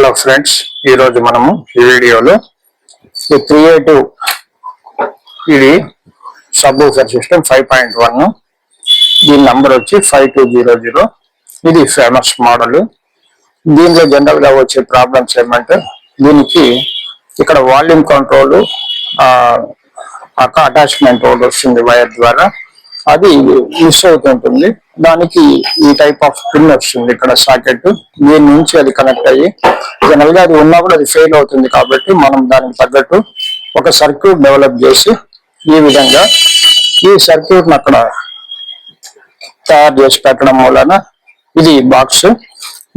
Hello friends ఈ రోజు మనము ఈ వీడియోలో ఈ క్రియేటివ్ ఇది sub system five point one. దీని నంబర్ వచ్చి ఫైవ్ టూ జీరో జీరో. ఇది ఫేమస్ మోడల్. దీనిలో జనరల్గా వచ్చే ప్రాబ్లమ్స్ ఏమంటే దీనికి ఇక్కడ వాల్యూమ్ కంట్రోల్ అటాచ్మెంట్ రోడ్ వస్తుంది వైర్ ద్వారా. అది మిస్ అవుతుంటుంది దానికి ఈ టైప్ ఆఫ్ పిన్ వస్తుంది ఇక్కడ సాకెట్ దీని నుంచి అది కనెక్ట్ అయ్యి జనరల్గా అది ఉన్నా కూడా అది ఫెయిల్ అవుతుంది కాబట్టి మనం దానికి తగ్గట్టు ఒక సర్క్యూట్ డెవలప్ చేసి ఈ విధంగా ఈ సర్క్యూట్ అక్కడ తయారు చేసి పెట్టడం వలన ఇది బాక్స్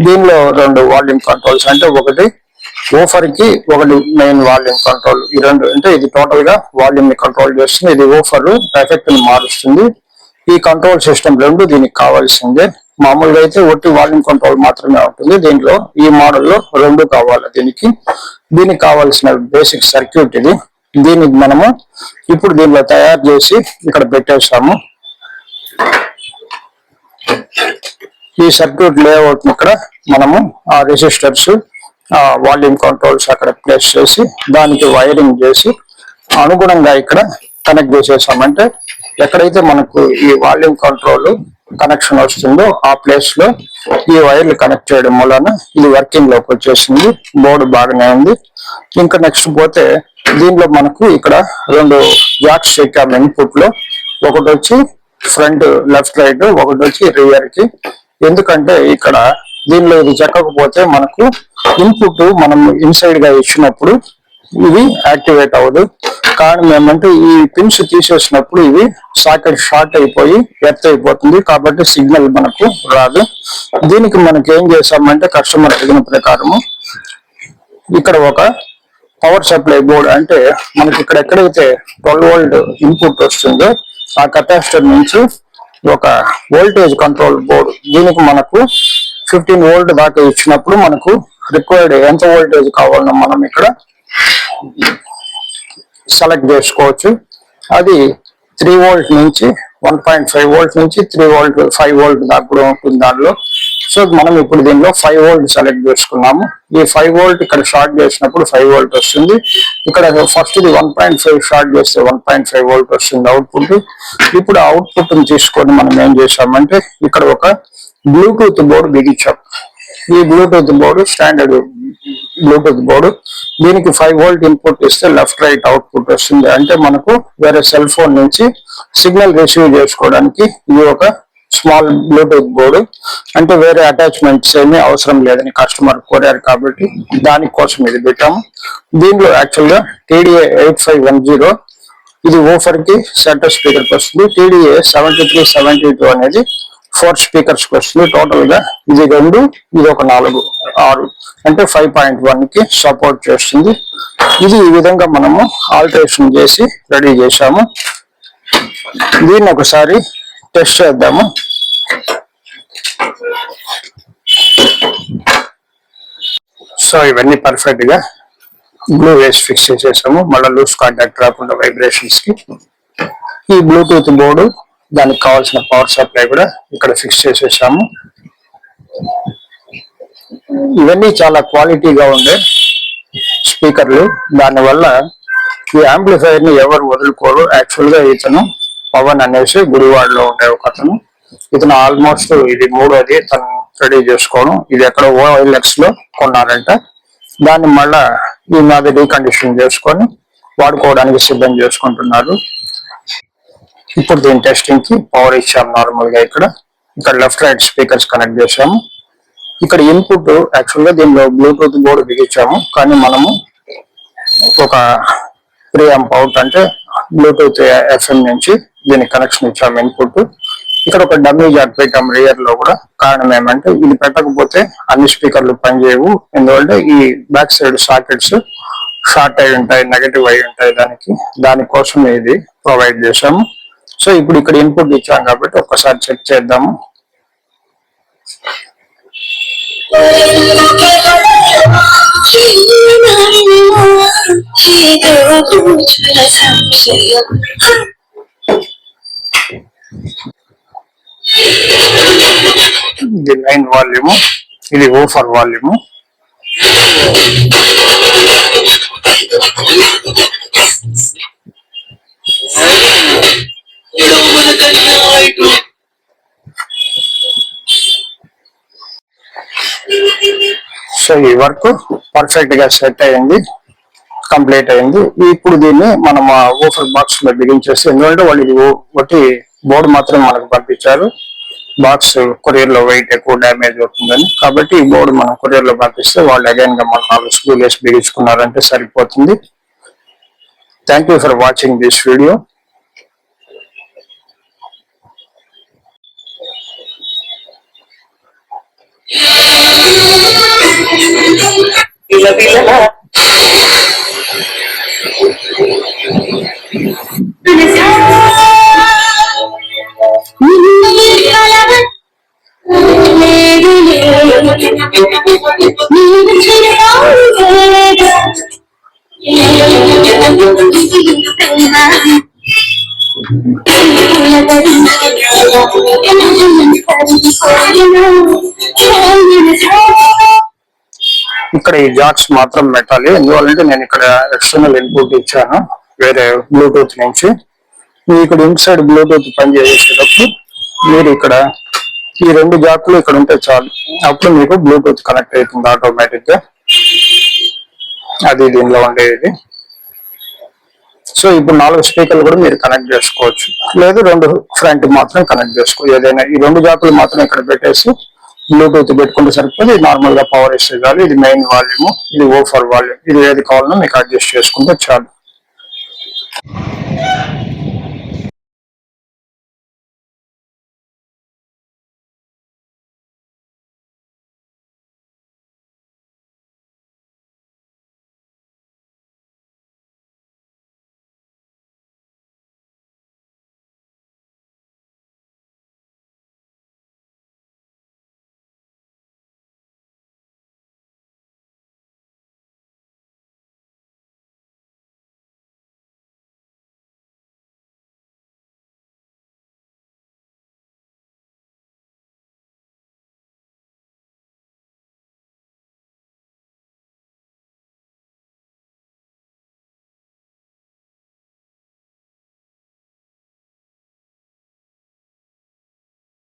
దీనిలో రెండు వాల్యూమ్ కంట్రోల్స్ అంటే ఒకటి ఓఫర్కి ఒకటి మెయిన్ వాల్యూమ్ కంట్రోల్ ఈ రెండు అంటే ఇది టోటల్గా వాల్యూమ్ని కంట్రోల్ చేస్తుంది. ఇది ఓఫర్ ఎఫెక్ట్ని మారుస్తుంది. ఈ కంట్రోల్ సిస్టమ్ రెండు దీనికి కావాల్సిందే. మామూలుగా అయితే ఒట్టి వాల్యూమ్ కంట్రోల్ మాత్రమే ఉంటుంది. దీంట్లో ఈ మోడల్లో రెండు కావాలి దీనికి. దీనికి కావాల్సిన బేసిక్ సర్క్యూట్ ఇది. దీనికి మనము ఇప్పుడు దీనిలో తయారు చేసి ఇక్కడ పెట్టేసాము ఈ సర్క్యూట్ లేఅవుట్ ఇక్కడ మనము ఆ రెసిస్టర్స్ వాల్యూమ్ కంట్రోల్స్ అక్కడ ప్లేస్ చేసి దానికి వైరింగ్ చేసి అనుగుణంగా ఇక్కడ కనెక్ట్ చేసేసామంటే ఎక్కడైతే మనకు ఈ వాల్యూమ్ కంట్రోల్ కనెక్షన్ వస్తుందో ఆ ప్లేస్లో ఈ వైర్లు కనెక్ట్ చేయడం వలన ఇది వర్కింగ్లోకి వచ్చేసింది బోర్డు బాగానే ఉంది. ఇంకా నెక్స్ట్ పోతే దీనిలో మనకు ఇక్కడ రెండు జాక్స్ ఎక్కాము ఇన్పుట్లో ఒకటి వచ్చి ఫ్రంట్ లెఫ్ట్ రైట్ ఒకటి వచ్చి రియర్కి. ఎందుకంటే ఇక్కడ దీనిలో ఇది చెక్కకపోతే మనకు ఇన్పుట్ మనం ఇన్సైడ్గా ఇచ్చినప్పుడు ఇవి యాక్టివేట్ అవ్వదు. కారణం ఏమంటే ఈ పిన్స్ తీసేసినప్పుడు ఇవి సాకెట్ షార్ట్ అయిపోయి ఎర్త్ అయిపోతుంది కాబట్టి సిగ్నల్ మనకు రాదు. దీనికి మనకి ఏం చేసామంటే కస్టమర్ అడిగిన ప్రకారము ఇక్కడ ఒక పవర్ సప్లై బోర్డ్ అంటే మనకి ఇక్కడ ఎక్కడైతే ట్వెల్వ్ వోల్ట్ ఇన్పుట్ వస్తుందో ఆ కెపాసిటర్ నుంచి ఒక వోల్టేజ్ కంట్రోల్ బోర్డు దీనికి మనకు ఫిఫ్టీన్ వోల్ట్ దాకా ఇచ్చినప్పుడు మనకు రిక్వైర్డ్ ఎంత వోల్టేజ్ కావాలన్నా మనం ఇక్కడ సెలెక్ట్ చేసుకోవచ్చు. అది త్రీ వోల్ట్ నుంచి వన్ పాయింట్ ఫైవ్ వోల్ట్ నుంచి త్రీ వోల్ట్ ఫైవ్ వోల్ట్ దాకా కూడా ఉంటుంది దానిలో. సో మనం ఇప్పుడు దీనిలో ఫైవ్ వోల్ట్ సెలెక్ట్ చేసుకున్నాము. ఈ ఫైవ్ వోల్ట్ ఇక్కడ షార్ట్ చేసినప్పుడు ఫైవ్ వోల్ట్ వస్తుంది. ఇక్కడ ఫస్ట్ ఇది వన్ పాయింట్ ఫైవ్ షార్ట్ చేస్తే వన్ పాయింట్ ఫైవ్ వోల్ట్ వస్తుంది అవుట్పుట్ ఇప్పుడు అవుట్పుట్ తీసుకొని మనం ఏం చేసామంటే ఇక్కడ ఒక బ్లూటూత్ బోర్డు బిగించాం. ఈ bluetooth board standard bluetooth board దీనికి ఫైవ్ వోల్ట్ ఇన్పుట్ ఇస్తే లెఫ్ట్ రైట్ అవుట్పుట్ వస్తుంది. అంటే మనకు వేరే సెల్ ఫోన్ నుంచి సిగ్నల్ రిసీవ్ చేసుకోవడానికి ఇది ఒక స్మాల్ బ్లూటూత్ బోర్డు అంటే వేరే అటాచ్మెంట్స్ ఏమీ అవసరం లేదని కస్టమర్ కోరారు కాబట్టి దానికోసం ఇది పెట్టాము. దీనిలో యాక్చువల్గా TDA eight five one zero ఇది ఓఫర్కి సెంటర్ స్పీకర్ వస్తుంది. TDA seventy three seventy two అనేది ఫోర్ స్పీకర్స్ వస్తుంది టోటల్గా ఇది రెండు ఇది ఒక నాలుగు ఆరు అంటే ఫైవ్ పాయింట్ వన్కి సపోర్ట్ చేస్తుంది. ఇది ఈ విధంగా మనము ఆల్టరేషన్ చేసి రెడీ చేసాము దీన్ని ఒకసారి టెస్ట్ చేద్దాము. సో ఇవన్నీ పర్ఫెక్ట్గా బ్లూ వేస్ ఫిక్స్ చేసేసాము. మళ్ళీ లూజ్ కాంటాక్ట్ రాకుండా వైబ్రేషన్స్కి. ఈ బ్లూటూత్ బోర్డు దానికి కావాల్సిన పవర్ సప్లై కూడా ఇక్కడ ఫిక్స్ చేసేసాము. ఇవన్నీ చాలా క్వాలిటీగా ఉండే స్పీకర్లు దానివల్ల ఈ యాంప్లిఫైర్ని ఎవరు వదులుకోరు. యాక్చువల్గా ఇతను పవన్ అనేసి గుడివాడలో ఉండే ఒక అతను. ఇతను ఆల్మోస్ట్ ఇది మూడోది తను రెడీ చేసుకోవడం. ఇది ఎక్కడ ఓఎల్ఎక్స్లో కొన్నారంట దాన్ని మళ్ళా ఈ మాది రీకండిషన్ చేసుకొని వాడుకోవడానికి సిద్ధం చేసుకుంటున్నారు. ఇప్పుడు దీని టెస్టింగ్కి పవర్ ఇచ్చాము నార్మల్గా ఇక్కడ. ఇక్కడ లెఫ్ట్ రైట్ స్పీకర్స్ కనెక్ట్ చేసాము ఇక్కడ ఇన్పుట్ యాక్చువల్గా దీనిలో బ్లూటూత్ బోర్డు బిగించాము. కానీ మనము ఒక ప్రీ అంప్ అవుట్ అంటే బ్లూటూత్ ఎఫ్ఎం నుంచి దీనికి కనెక్షన్ ఇచ్చాము ఇన్పుట్ ఇక్కడ ఒక డమ్మీ జాక్ పెట్టాము రియర్లో కూడా కారణం ఏమంటే ఇది పెట్టకపోతే అన్ని స్పీకర్లు పనిచేయవు. ఎందుకంటే ఈ బ్యాక్ సైడ్ సాకెట్స్ షార్ట్ అయి ఉంటాయి నెగటివ్ అయి ఉంటాయి దానికి. దానికోసం ఇది ప్రొవైడ్ చేసాము సో ఇప్పుడు ఇక్కడ ఇన్పుట్ ఇచ్చాం కాబట్టి ఒక్కసారి చెక్ చేద్దాము. ఇది లైన్ వాల్యూము ఇది ఓఫర్ వాల్యూము Thank సో ఈ వర్క్ పర్ఫెక్ట్గా సెట్ అయింది కంప్లీట్ అయింది. ఇప్పుడు దీన్ని మనం ఓఫర్ బాక్స్లో బిగించేసి ఎందుకంటే వాళ్ళు ఒకటి బోర్డు మాత్రం మనకు పంపించారు. బాక్స్ కొరియర్లో వెయిట్ ఎక్కువ డ్యామేజ్ అవుతుందని. కాబట్టి ఈ బోర్డు మనం కొరియర్లో పంపిస్తే వాళ్ళు అగైన్గా మన నాలుగు వేసి బిగించుకున్నారంటే సరిపోతుంది. Thank you for watching this video Pila, pila lahat. love you. ఇక్కడ ఈ జాక్స్ మాత్రం పెట్టాలి. ఎందువల్లంటే నేను ఇక్కడ ఎక్స్టర్నల్ ఇన్పుట్ ఇచ్చాను వేరే బ్లూటూత్ నుంచి. ఇక్కడ ఇన్సైడ్ బ్లూటూత్ పనిచేసేటప్పుడు మీరు ఇక్కడ ఈ రెండు జాక్లు ఇక్కడ ఉంటే చాలు. అప్పుడు మీకు బ్లూటూత్ కనెక్ట్ అవుతుంది ఆటోమేటిక్గా. అది దీనిలో ఉండేది. సో ఇప్పుడు నాలుగు స్పీకర్లు కూడా మీరు కనెక్ట్ చేసుకోవచ్చు. లేదు రెండు ఫ్రంట్ మాత్రం కనెక్ట్ చేసుకో ఏదైనా ఈ రెండు జాకులు మాత్రం ఇక్కడ పెట్టేసి బ్లూటూత్ పెట్టుకుంటే సరిపోతే నార్మల్గా పవర్ ఇస్తే చాలు ఇది మెయిన్ వాల్యూమ్ ఇది ఓఫర్ వాల్యూమ్ ఇది ఏది కావాలన్నా మీకు అడ్జస్ట్ చేసుకుంటే చాలు.